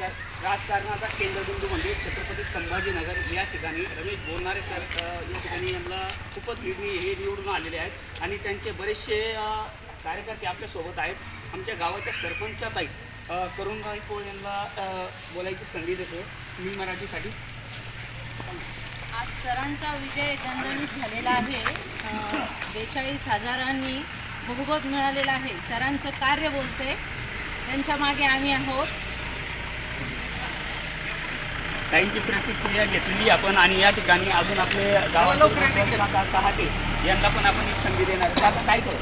नमस्कार. राजकारणाचा केंद्रबिंदू म्हणजे छत्रपती संभाजीनगर. या ठिकाणी रमेश बोलणारे सर या ठिकाणी यांना खूपच निर्णय हे निवडून आलेले आहेत. आणि त्यांचे बरेचसे कार्यकर्ते आपल्यासोबत आहेत. आमच्या गावाच्या सरपंचाताई अ, करुणबाई पोळ यांना बोलायची संधी देतो मी मराठीसाठी. आज सरांचा विजय दणदणीत झालेला आहे. बेचाळीस हजारांनी बहुमत मिळालेला आहे. सरांचं कार्य बोलते त्यांच्या मागे आम्ही आहोत. ताईंची प्रतिक्रिया घेतली आपण आणि या ठिकाणी अजून आपले गावाचे यांना पण आपण एक संधी देणार. काका काय करू?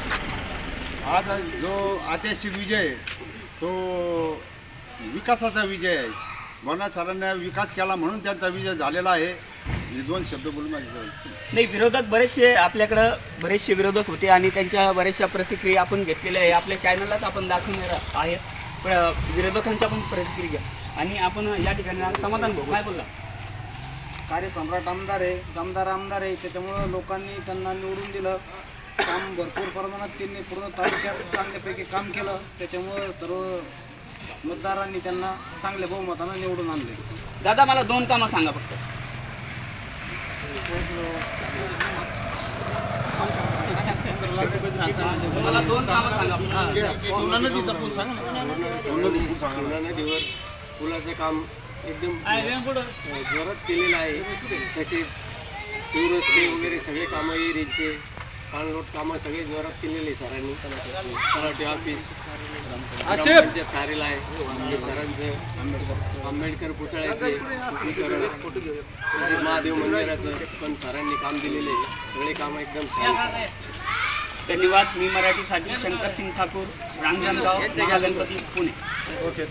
आज जो ऐतिहासिक विजय तो विकासाचा विजय आहे. म्हणून सरांनी विकास केला म्हणून त्यांचा विजय झालेला आहे. हे दोन शब्द बोलून. नाही विरोधक बरेचसे आपल्याकडं बरेचसे विरोधक होते आणि त्यांच्या बऱ्याचशा प्रतिक्रिया आपण घेतलेल्या आहे. आपल्या चॅनललाच आपण दाखवणार आहे विरोधकांच्या पण प्रतिक्रिया आणि आपण या ठिकाणी समाधान भाऊ काय बोलला? कार्यसम्राट आमदार आहे. दमदार आमदार आहे. त्याच्यामुळं लोकांनी त्यांना निवडून दिलं. काम भरपूर प्रमाणात त्यांनी पूर्ण तालुक्यात चांगल्यापैकी काम केलं. त्याच्यामुळं सर्व मतदारांनी त्यांना चांगल्या बहुमतानं निवडून आणले. दादा मला दोन कामं सांगा फक्त. मला दोन कामं सांगा. सोना नदीवर पुलाचं काम एकदम जोरात केलेलं आहे. तसेच शिवरस्ते वगैरे सगळे कामं एरीचे पाणलोट कामं सगळे जोरात केलेले सरांनी. तलाठी ऑफिस ग्रामपंचायत कार्यालय हे सरांचं आंबेडकर पुतळ्याचे महादेव मंदिराचं पण सरांनी काम दिलेले आहे. सगळे कामं एकदम छान. धन्यवाद मी मराठीसाठी शंकर सिंग ठाकूर रांजणगाव महागणपती पुणे. ओके